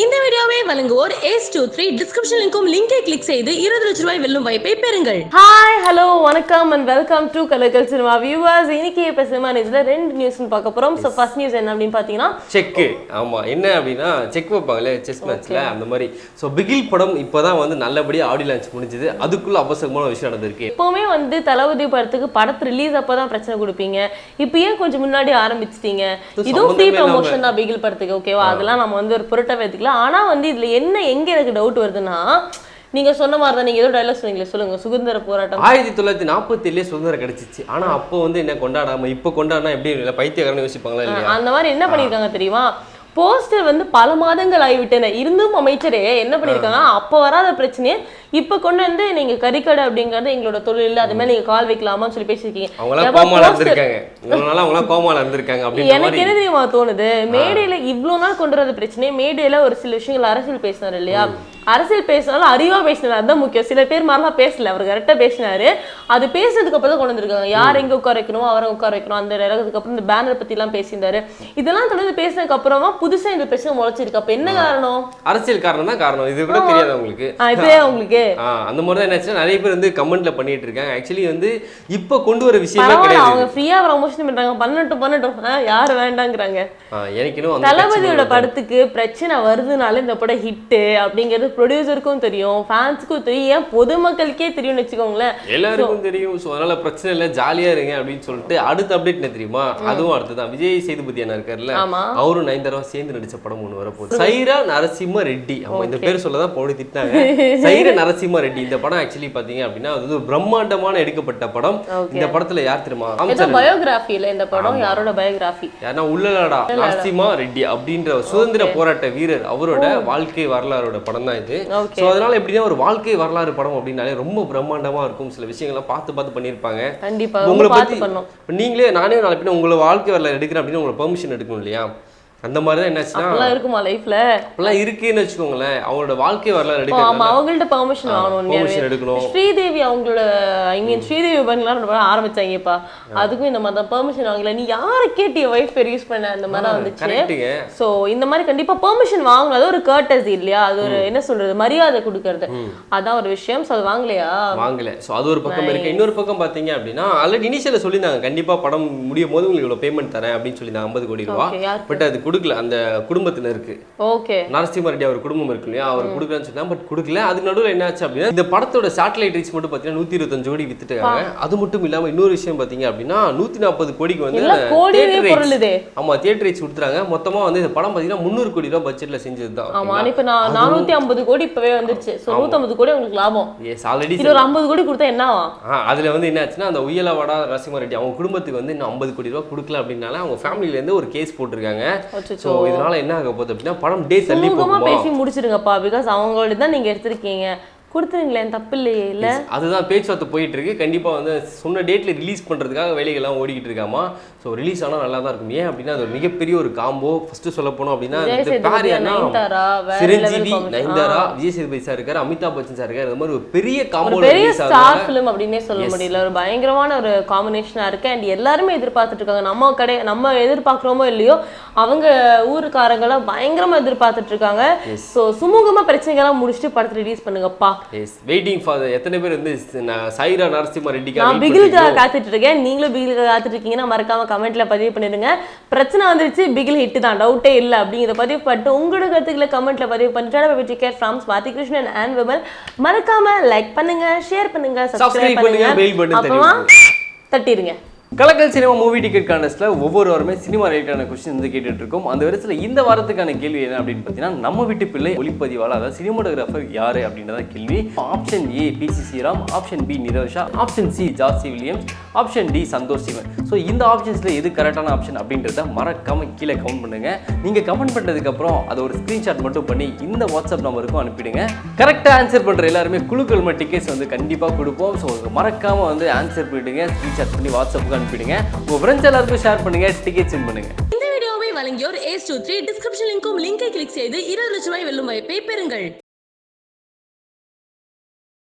இந்த வீடியோவை வழங்குவோர் ஏஸ் டூ த்ரீ டிஸ்கிரிப்ஷன் லிங்கும் லிங்கை கிளிக் செய்து இருபது லட்ச ரூபாய் வெல்லும் வாய்ப்பை பெறுங்கள். ஹாய் ஹலோ வணக்கம் அண்ட் வெல்கம் டு கலக்கல் சினிமா வியூவர்ஸ் இன்னைக்கு இப்போ சினிமா நியூஸ்ல ரெண்டு நியூஸ்னு பார்க்க போறோம். ஸோ ஃபர்ஸ்ட் நியூஸ் என்ன அப்படின்னு பார்த்தீங்கன்னா செக்கு ஆமா. என்ன அப்படின்னா செக் வைப்பாங்களே செஸ் மேட்ச்ல அந்த மாதிரி. ஸோ பிகில் படம் இப்போதான் வந்து நல்லபடியா ஆடி லான்ச் முடிஞ்சது. அதுக்குள்ள அபசகமான விஷயம் நடந்திருக்கு. எப்பவுமே வந்து தளபதி படத்துக்கு படத்து ரிலீஸ் அப்போ தான் பிரச்சனை கொடுப்பீங்க. இப்போ ஏன் கொஞ்சம் முன்னாடி ஆரம்பிச்சிட்டீங்க? இது இதுவும் ஃப்ரீ இல்லாம. ப்ரமோஷன் தான் பிகில் படத்துக்கு ஓகேவா அதெல்லாம் நம்ம வந்து ஒரு பொருட்டை வைத்துக்கல ஆனா வந்து இதுல என்ன எங்க எனக்கு டவுட் வருதுன்னா நீங்க சொன்ன மாதிரி தான் நீங்க ஏதோ டைலாக் சொன்னீங்களே சொல்லுங்க. சுதந்திர போராட்டம். ஆயிரத்தி தொள்ளாயிரத்தி நாற்பத்தி ஏழுலேயே சுதந்திரம் கிடைச்சிச்சு. ஆனா அப்போ வந்து என்ன கொண்டாடாம இப்போ கொண்டாடினா எப்படி இல்லை பைத்தியக்காரன்னு யோசிப்பாங்களா இல்லையா? அந்த மாதிரி என்ன பண்ணிருக்காங்க தெரியுமா? போஸ்டர் வந்து பல மாதங்கள் ஆகிவிட்டன இருந்தும் அமைச்சரே என்ன பண்ணிருக்காங்க? அப்ப வராத பிரச்சனையை இப்ப கொண்டு வந்து நீங்க கறிக்கடை அப்படிங்கறது எங்களோட தொழில். அது மேல நீங்க கால் வைக்கலாமான்னு சொல்லி அப்படின்ற எனக்கு மாதிரி. என்ன தெரியுமா தோணுது? மேடையில இவ்வளவு நாள் கொண்டு வரது பிரச்சனை மேடையில ஒரு சில விஷயங்கள் அரசியல் பேசினாரு இல்லையா? அரசியல் பேசினாலும் அறிவா பேசினாரு. அதுதான் முக்கியம். சில பேர் மாதிரிலாம் பேசல. அவர் கரெக்டா பேசினாரு. அது பேசுறதுக்கு அப்புறம் தான் கொண்டு வந்திருக்காங்க. யார் எங்க உட்கார வைக்கணும்? அவரை உட்கார வைக்கணும். அந்த இடத்துக்கு அப்புறம் இந்த பேனர் பத்தி எல்லாம் பேசியிருந்தாரு. இதெல்லாம் தொடர்ந்து பேசினதுக்கு அப்புறமா புதுசா இந்த பிரச்சனை முளைச்சிருக்கு. அப்ப என்ன காரணம்? அரசியல் காரணம் தான் காரணம். இது கூட தெரியாது உங்களுக்கு இப்பயே உங்களுக்கு அந்த மாதிரி தான் என்னாச்சுன்னா நிறைய பேர் வந்து கமெண்ட்ல பண்ணிட்டு இருக்காங்க. ஆக்சுவலி வந்து இப்போ கொண்டு வர விஷயமே கிடையாது. அவங்க ஃப்ரீயா ப்ரமோஷன் பண்றாங்க. பண்ணட்டும் பண்ணட்டும். யாரு வேண்டாங்கிறாங்க. எனக்கு இன்னும் தளபதியோட படத்துக்கு பிரச்சனை வருதுனால இந்த படம் ஹிட்டு அப்படிங்கிறது ப்ரொடியூசருக்கும் தெரியும் ஃபேன்ஸுக்கும் தெரியும். ஏன் பொதுமக்களுக்கே தெரியும்னு வச்சுக்கோங்களேன். எல்லாருக்கும் தெரியும். ஸோ அதனால பிரச்சனை இல்லை ஜாலியா இருங்க அப்படின்னு சொல்லிட்டு அடுத்த அப்டேட் என்ன தெரியுமா? அதுவும் அடுத்ததான். விஜய் சேதுபதி அண்ணா இருக்காருல்ல. அவரும் நயன்தாரா சேர்ந்து நடிச்ச படம் ஒன்று வரப்போகுது. சைரா நரசிம்ம ரெட்டி. அவங்க இந்த பேர் சொல்லதான் போடி திட்டினாங்க. சைரா நரசிம்ம ரெட்டி. இந்த படம் ஆக்சுவலி பாத்தீங்க அப்படின்னா அது வந்து பிரம்மாண்டமான எடுக்கப்பட்ட படம். இந்த படத்துல யார் தெரியுமா? பயோகிராஃபில இந்த படம் யாரோட பயோகிராஃபி யாருன்னா உள்ளலடா நரசிம்மா ரெட்டி அப்படின்ற சுதந்திர போராட்ட வீரர் அவரோட வாழ்க்கை வரலாறோட படம் தான் இது. ஸோ அதனால எப்படின்னா ஒரு வாழ்க்கை வரலாறு படம் அப்படின்னாலே ரொம்ப பிரம்மாண்டமா இருக்கும். சில விஷயங்கள்லாம் பார்த்து பார்த்து பண்ணியிருப்பாங்க. கண்டிப்பா. இப்ப ரொம்ப உங்களை இப்ப நீங்களே நானே நாளை பின்ன உங்களை வாழ்க்கை வரலாறு எடுக்கிறேன் அப்படின்னு உங்களை பெர்மிஷன் எடுக்கணும் இல்லையா? அந்த மாதிரி தான் என்னாச்சுன்னா அப்பெல்லாம் இருக்குமா லைஃப்ல அப்பெல்லாம் இருக்குன்னு வச்சுக்கோங்களேன். அவங்களோட வாழ்க்கை வரலாறு ஆமா எடுக்கிறது அவங்கள்ட்ட பெர்மிஷன் வாங்கணும் பெர்மிஷன் எடுக்கணும். ஸ்ரீதேவி அவங்களோட ஐ மீன் ஸ்ரீதேவி பண்ணலாம் ரொம்ப ஆரம்பிச்சாங்கப்பா. அதுக்கும் இந்த மாதிரி தான் பெர்மிஷன் வாங்கல. நீ யாரை கேட்டு என் ஒய்ஃப் பேர் யூஸ் பண்ண? அந்த மாதிரி வந்துச்சு. சோ இந்த மாதிரி கண்டிப்பா பெர்மிஷன் வாங்கணும். அது ஒரு கர்டசி இல்லையா? அது ஒரு என்ன சொல்றது? மரியாதை கொடுக்கறது. அதான் ஒரு விஷயம். சோ அது வாங்கலையா? வாங்கல. ஸோ அது ஒரு பக்கம் இருக்கு. இன்னொரு பக்கம் பார்த்தீங்க அப்படின்னா ஆல்ரெடி இனிஷியல சொல்லியிருந்தாங்க. கண்டிப்பா படம் முடியும் போது உங்களுக்கு இவ்வளோ பேமெண்ட் தரேன் அப்படின்னு சொல்லியிருந்தாங்க. ஐம்பது கோடி ரூபா? பட் அது கொடுக்கல அந்த குடும்பத்தினருக்கு ஓகே நரசிம்ம ரெட்டி அவர் குடும்பம் இருக்கு இல்லையா? அவர் கொடுக்கலன்னு சொன்னா பட் கொடுக்கல. அதுக்கு நடுவில் என்ன ஆச்சு அப்படின்னா இந்த படத்தோட சேட்டலைட் ரீச் மட்டும் பார்த்தீங்கன்னா நூத்தி இருபத்தஞ்சு கோடி வித்துட்டாங்க. அது மட்டும் இல்லாம இன்னொரு விஷயம் பார்த்தீங்க அப்படின்னா நூத்தி நாற்பது கோடிக்கு வந்து. ஆமா தியேட்டர் ரைட்ஸ் கொடுத்துறாங்க. மொத்தமா வந்து இந்த படம் பார்த்தீங்கன்னா முந்நூறு கோடி ரூபாய் பட்ஜெட்ல செஞ்சது தான் ஆமா இப்ப நான் நானூத்தி ஐம்பது கோடி இப்பவே வந்துருச்சு. சோ நூத்தம்பது கோடி உங்களுக்கு லாபம். எஸ் ஆல்ரெடி ஒரு ஐம்பது கோடி கொடுத்தா என்ன அதுல வந்து என்ன ஆச்சுன்னா அந்த உயலவாடா நரசிம்ம ரெட்டி அவங்க குடும்பத்துக்கு வந்து இன்னும் ஐம்பது கோடி ரூபாய் கொடுக்கல அப்படின்னால அவங்க ஃபேமிலில இருந்து ஒரு கேஸ் போட்டிருக்காங்க. ஸோ இதனால என்ன ஆக போகுது அப்படின்னா படம் டே தள்ளி போகுமா? பேசி முடிச்சிருங்கப்பா பிகாஸ் அவங்களோட தான் நீங்க எடுத்திருக்கீங்க. கொடுத்துருங்களேன் தப்பு இல்லையே இல்ல அதுதான் பேச்சுவார்த்தை போயிட்டு இருக்கு கண்டிப்பா வந்து சொன்ன டேட்ல ரிலீஸ் பண்றதுக்காக வேலைகள்லாம் ஓடிக்கிட்டு இருக்காமா? ஸோ ரிலீஸ் ஆனா நல்லா தான் இருக்கும். ஏன் அப்படின்னா அது ஒரு மிகப்பெரிய ஒரு காம்போ ஃபர்ஸ்ட் சொல்ல போனோம் அப்படின்னா சிரஞ்சீவி. நயன்தாரா விஜய் சேதுபதி சார் இருக்காரு அமிதாப் பச்சன் சார் இருக்காரு. இந்த மாதிரி ஒரு பெரிய காம்போ பெரிய ஸ்டார் ஃபிலிம் அப்படின்னே சொல்ல முடியல. ஒரு பயங்கரமான ஒரு காம்பினேஷனா இருக்கு. அண்ட் எல்லாருமே எதிர்பார்த்துட்டு இருக்காங்க. நம்ம கடை நம்ம எதிர்பார்க்குறோமோ இல்லையோ அவங்க ஊருக்காரங்களாம் பயங்கரமா எதிர்பார்த்துட்டு இருக்காங்க. சோ சுமூகமா பிரச்சனைகள்லாம் முடிச்சுட்டு படத்தை ரிலீஸ் பண்ணுங்கப்பா. எஸ் வெயிட்டிங் ஃபார் எத்தனை பேர் வந்து சைரா நரசிம்ம ரெட்டிக்காக நான் பிகிலுக்காக காத்துட்டு இருக்கேன் நீங்களும் பிகிலுக்காக காத்துட்டு இருக்கீங்கன்னா மறக்காம கமெண்ட்ல பதிவு பண்ணிடுங்க. பிரச்சனை வந்துருச்சு பிகில் ஹிட் தான். டவுட்டே இல்லை அப்படிங்கிறத பதிவு பண்ணிட்டு உங்களோட கருத்துக்களை கமெண்ட்ல பதிவு பண்ணிட்டு care from Swathi Krishnan and Vimal மறக்காம லைக் பண்ணுங்க ஷேர் பண்ணுங்க சப்ஸ்கிரைப் பண்ணுங்க, அப்புறமா தட்டிடுங்க கலக்கல் சினிமா மூவி டிக்கெட் கான்டெஸ்ட்ல ஒவ்வொரு வாரமே சினிமா ரிலேட்டான கொஸ்டின் வந்து கேட்டுட்டு இருக்கோம் அந்த விதத்தில் இந்த வாரத்துக்கான கேள்வி என்ன அப்படின்னு பார்த்தீங்கன்னா நம்ம வீட்டு பிள்ளை ஒளிப்பதிவாளர் அதாவது சினிமாட்டோகிராஃபர் யாரு அப்படின்றத கேள்வி. Option A P C Sreeram option B Nirosha option C George Williams option D Santosh Sivan so இந்த ஆப்ஷன்ஸ்ல எது கரெக்டான ஆப்ஷன் அப்படின்றத மறக்காம கீழே கமெண்ட் பண்ணுங்க. நீங்க கமெண்ட் பண்ணதுக்கு அப்புறம் அதை ஒரு ஸ்கிரீன்ஷாட் மட்டும் பண்ணி இந்த வாட்ஸ்அப் நம்பருக்கும் அனுப்பிடுங்க. கரெக்டாக ஆன்சர் பண்ற எல்லாருமே குழுக்கள் டிக்கெட்ஸ் வந்து கண்டிப்பா கொடுப்போம். ஸோ மறக்காம வந்து ஆன்சர் பண்ணிடுங்க. ஸ்கிரீன்ஷாட் பண்ணி வாட்ஸ்அப்புக்கு அனுப்பிடுங்க. உங்க ஃப்ரெண்ட்ஸ் எல்லாருக்கும் ஷேர் பண்ணுங்க டிக்கெட் வின் பண்ணுங்க. இந்த வீடியோவை வழங்கியோர் ஏஸ் டூ த்ரீ டிஸ்கிரிப்ஷன் லிங்கும் லிங்கை கிளிக் செய்து இருபது லட்ச ரூபாய் வெல்லும் வாய்ப்பை பெறுங்கள்.